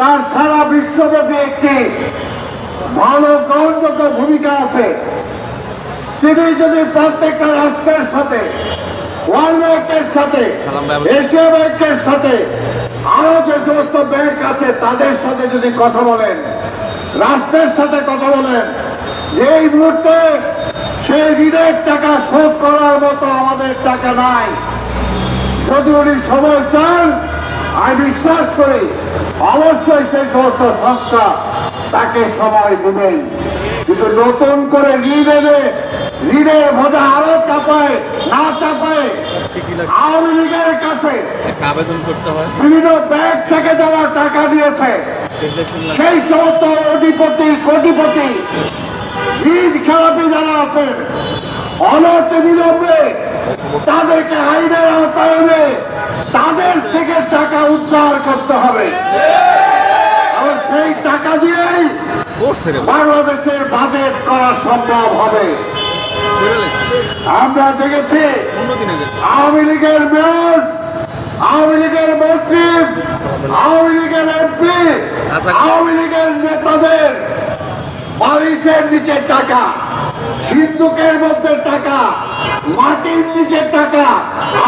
তার সারা বিশ্বব্যাপী একটি ভালো গ্রহণযোগ্য ভূমিকা আছে। তিনি যদি প্রত্যেকটা রাষ্ট্রের সাথে ওয়ার্ল্ড ব্যাংকের সাথে এশিয়া ব্যাংকের সাথে আরও যে সমস্ত ব্যাংক আছে তাদের সাথে যদি কথা বলেন রাষ্ট্রের সাথে কথা বলেন এই মুহূর্তে সেই ঋণের টাকা শোধ করার মতো আমাদের টাকা নাই। যদি উনি সময় চান আমি বিশ্বাস করি অবশ্যই সেই সমস্ত সংস্থা তাকে সময় দেবেন। কিন্তু নতুন করে ঋণ এনে ঋণের বোঝা আরও চাপায় না চাপায় আওয়ামী লীগের কাছে আবেদন করতে হয়। বিভিন্ন ব্যাংক থেকে যারা টাকা দিয়েছে সেই সমস্ত অধিপতি কোটিপতি ঋণ খেলাপি যারা আছেন অনতি বিলম্বে তাদেরকে আইনের আওতায় এনে তাদের থেকে টাকা উদ্ধার করতে হবে। সেই টাকা দিয়েই বাংলাদেশের বাজেট করা সম্ভব হবে। আমরা দেখেছি আওয়ামী লীগের মেয়র আওয়ামী লীগের মন্ত্রী আওয়ামী লীগের এমপি আচ্ছা। আওয়ামী লীগের নেতাদের বালিশের নিচে টাকা। সিন্ধুকের মধ্যে টাকা, মাটির নিচে টাকা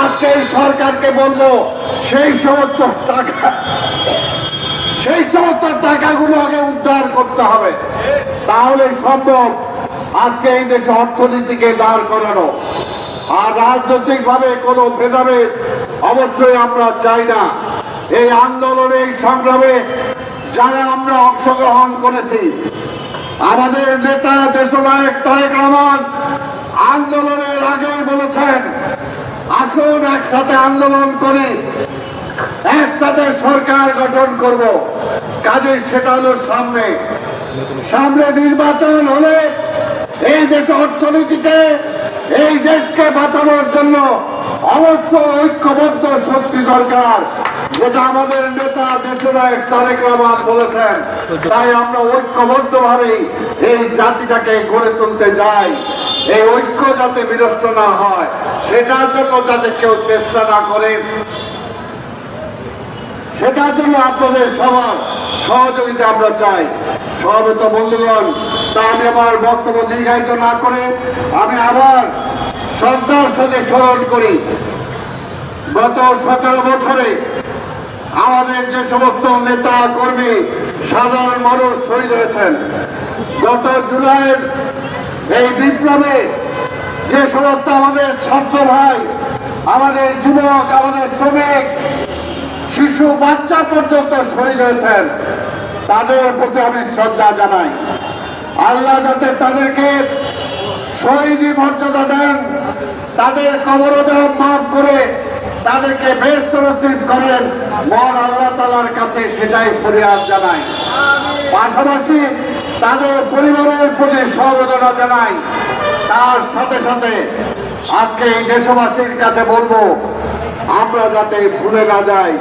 আজকে এই সরকারকে বলব সেই সমস্ত টাকা, সেই সমস্ত টাকাগুলো আগে উদ্ধার করতে হবে। তাহলে সম্ভব আজকে এই দেশে অর্থনীতিকে দাঁড় করানো। আর রাজনৈতিক ভাবে কোনো ভেদাভেদ অবশ্যই আমরা চাই না। এই আন্দোলনে এই সংগ্রামে যারা আমরা অংশগ্রহণ করেছি আমাদের নেতা দেশনায়ক তারেক রহমান আন্দোলনের আগে বলেছেন, আসুন একসাথে আন্দোলন করে একসাথে সরকার গঠন করব। কাজে সেটা হলো সামনে। সামনে নির্বাচন হলে এই দেশ অর্থনীতিকে, এই দেশকে বাঁচানোর জন্য অবশ্য ঐক্যবদ্ধ শক্তি দরকার। যেটা আমাদের নেতা দেশনায়ক তারেক রহমান বলেছেন। তাই আমরা ঐক্যবদ্ধ ভাবে এই জাতিটাকে গড়ে তুলতে যাই এই ঐক্য যাতে বিনষ্ট না হয়, সেটার জন্য যাতে কেউ চেষ্টা না করে। সেটার জন্য আপনাদের সবার সহযোগিতা আমরা চাই। সহবেত বন্ধুগণ, তা আমি আমার বক্তব্য দীর্ঘায়িত না করে আমি আবার শ্রদ্ধার সাথে স্মরণ করি। গত সতেরো বছরে আমাদের যে সমস্ত নেতা কর্মী, সাধারণ মানুষ শহীদ হয়েছেন। গত জুলাইয়ের এই বিপ্লবে যে সমস্ত আমাদের ছাত্র ভাই, আমাদের যুবক, আমাদের শ্রমিক, শিশু, বাচ্চা পর্যন্ত শহীদ হয়েছেন, তাদের প্রতি আমি শ্রদ্ধা জানাই। আল্লাহ যাতে তাদেরকে শহীদি মর্যাদা দেন, তাদের কবরদেহ মাফ করে তাদেরকে বেশ নসিব করেন। মন আল্লাহ তালার কাছে সেটাই ফরিয়াদ জানাই। পাশাপাশি তাদের পরিবারের প্রতি সমবেদনা জানাই। তার সাথে সাথে আজকে এই দেশবাসীর কাছে বলব, আমরা যাতে ভুলে না যাই।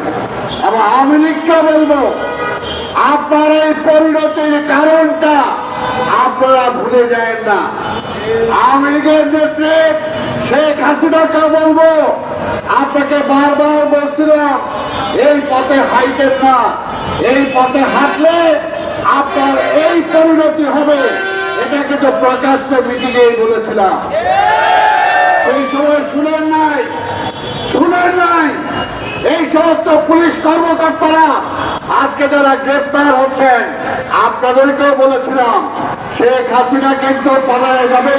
এবং আওয়ামী লীগকে বলব, আপনার এই পরিণতির কারণটা আপনারা ভুলে যায় না। আওয়ামী লীগের নেত্রী শেখ হাসিনাকে বলব আপনাকে বারবার বলছিলাম, এই পথে হাইটেন না, এই পথে হাঁটলে আপনার এই পরিণতি হবে। এটা কিন্তু প্রকাশ্যে মিটিংয়েই বলেছিলাম। সেই সময় শুনেন নাই শুনেন নাই। এই সমস্ত পুলিশ কর্মকর্তারা আজকে যারা গ্রেপ্তার হচ্ছেন, আপনাদেরকেও বলেছিলাম, শেখ হাসিনা কিন্তু পালায় যাবে।